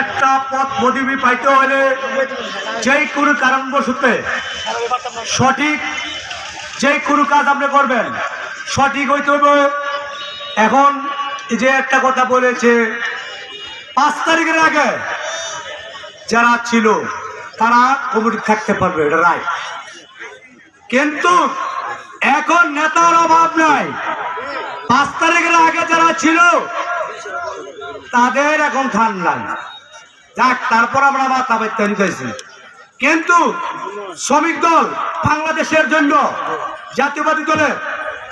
একটা পথ মদিবি পাইতে হলে যেই কোনো কারণবশতে সঠিক যেই কোনো কাজ আপনি করবেন, সঠিক হইতে হবে। এখন যে একটা কথা বলেছে, পাঁচ তারিখের আগে যারা ছিল, তারা কমিটি থাকতে পারবে, এটা রায়। কিন্তু এখন নেতার অভাব নাই। পাঁচ তারিখের আগে যারা ছিল তাদের এখন খান নাই। যাক, তারপর আমরা মাথা ব্যক্তি নিতেছি কিন্তু শ্রমিক দল বাংলাদেশের জন্য জাতীয়বাদী দলের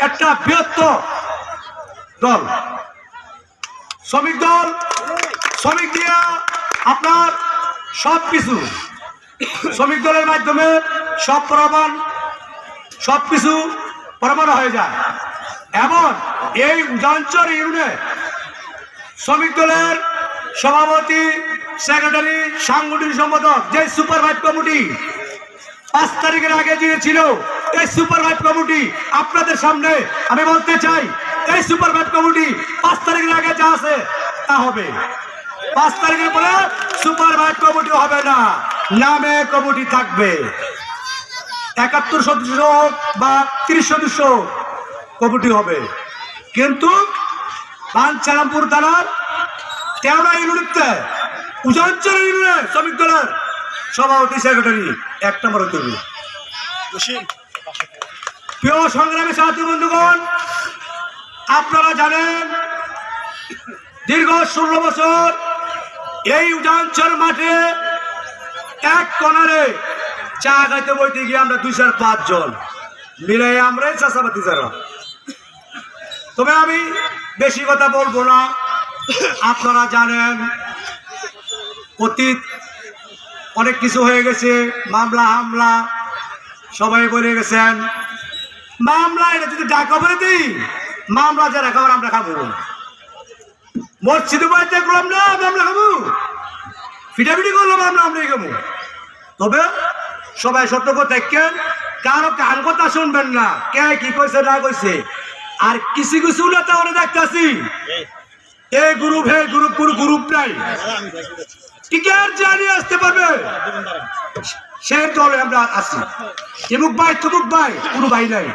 একটা বৃহত্তর দল। শ্রমিক দল, শ্রমিক দিয়া আপনার সব কিছু। শ্রমিক দলের মাধ্যমে সব প্রমাণ, সব কিছু প্রমাণ হয়ে যায়। এবং এই জঞ্চর ইউনিয়নে শ্রমিক দলের সভাপতি সেক্রেটারি সাংগঠনিক সম্পাদক, যে সুপারভাইজ কমিটি পাঁচ তারিখের আগে যে ছিল, এই সুপারভাইজ কমিটি আপনাদের সামনে আমি বলতে চাই, এই সুপারভাইজ কমিটি পাঁচ তারিখের আগে যা আছে তা হবে। পাঁচ তারিখের পরে সুপারভাইজ কমিটি হবে না, নামে কমিটি থাকবে। একাত্তর সদস্য হোক বা তিরিশ সদস্য কমিটি হবে। কিন্তু পাঞ্চারামপুর থানার তেরোটা ইউনিটে উজাঞ্চল ইউনিটে শ্রমিক দলের সভাপতি, সেক্রেটারি, এক নম্বর করবে প্রিয় সংগ্রামী সাথী বন্ধুগণ, আপনারা জানেন, দীর্ঘ ষোলো বছর এই উজাঞ্চল মাঠে এক কনারে চা খাইতে বইতে গিয়ে আমরা দুইশো পাঁচ জন মিলে আমরাই চাষাবাতি যারা তবে আমি বেশি কথা বলব না। আপনারা জানেন, অতীত অনেক কিছু হয়ে গেছে, মামলা, হামলা, সবাই বলে গেছেন, মামলা এটা যদি ডাকা বলে দিই, মামলা যারা খাবার আমরা খাব। মসজিদে বাড়িতে করলাম না, মামলা খাব। ফিটাফিটি করলাম আমরা আমরাই খাব। তবে সবাই সতর্ক থাকেন, কারও কান কথা শুনবেন না, কে কি কইছে, না কইছে। আর কিছু কিছু নেতা ওরা দেখতেছি। এই। গ্রুপ হে গ্রুপ কোন গ্রুপ নাই। টিকার জানিয়ে আসতে পারবে? সেই দলে আমরা আছি। এমুক ভাই তুমুক ভাই কোনো ভাই নাই।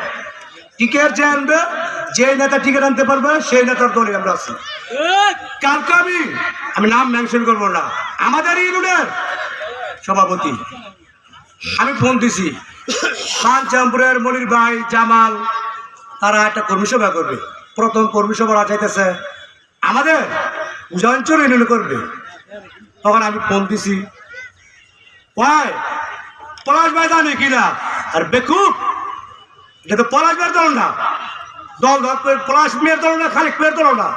টিকের যে আনবে যে নেতা টিকিট আনতে পারবে সেই নেতার দলে আমরা আছি। কালকে আমি আমি নাম মেনশন করব না। আমাদের ইউনিয়নের সভাপতি। আমি ফোন দিছি। খান চাম্পুরের মনির ভাই জামাল। তারা একটা কর্মী সভা করবে। প্রথম কর্মী সভা চাইতেছে আমাদের উজাঞ্চল ইউনিয়ন করবে। তখন আমি ফোন দিছি। ভাই পলাশ ভাই জানে কিনা আর বেকুব, এটা তো পলাশ ভাইয়ের দল না। দল দল পলাশ মেয়ের দল না, খালিক মেয়ের দল না।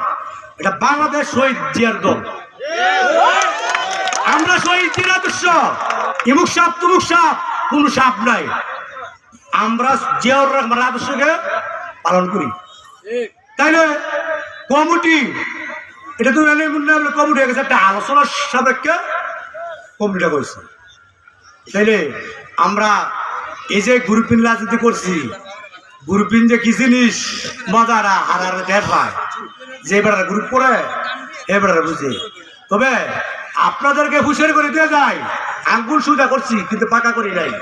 এটা বাংলাদেশ শহীদ জিয়ার দল। আমরা শহীদ জিয়ার আদর্শ। ইমুক সাপ, তুমুক সাপ, কোন সাপ নাই। আমরা জিয়াউর রহমান আদর্শকে পালন করি। তাইলে কমিটি এটা তো এনে মনে হয় কমিটি হয়ে গেছে। একটা আলোচনার সাপেক্ষে কমিটিটা করেছে। তাইলে আমরা এই যে গ্রুপিন রাজনীতি করছি গ্রুপিন যে কি জিনিস? মজারা আর দেড় পায়। যে এবার গ্রুপ করে এবার বুঝে। তবে আপনাদেরকে হুশের করে দিয়ে যায় আঙ্গুল সুদা করছি কিন্তু পাকা করি নাই।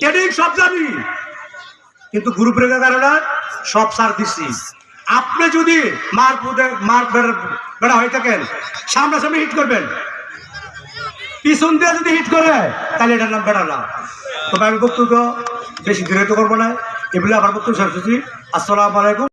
ট্রেনিং সব জানি কিন্তু গ্রুপ রেখা কারণে সব সার দিচ্ছি আপনি যদি মার মার বেড়া- হয়ে থাকেন সামনাসামনি হিট করবেন। পিছন দিয়ে যদি হিট করে, তাহলে এটার নাম বেড়া না তবে আমি বক্তব্য বেশি দূরে করব না। এগুলো আমার বক্তব্য সরস্বতী আসসালামু আলাইকুম।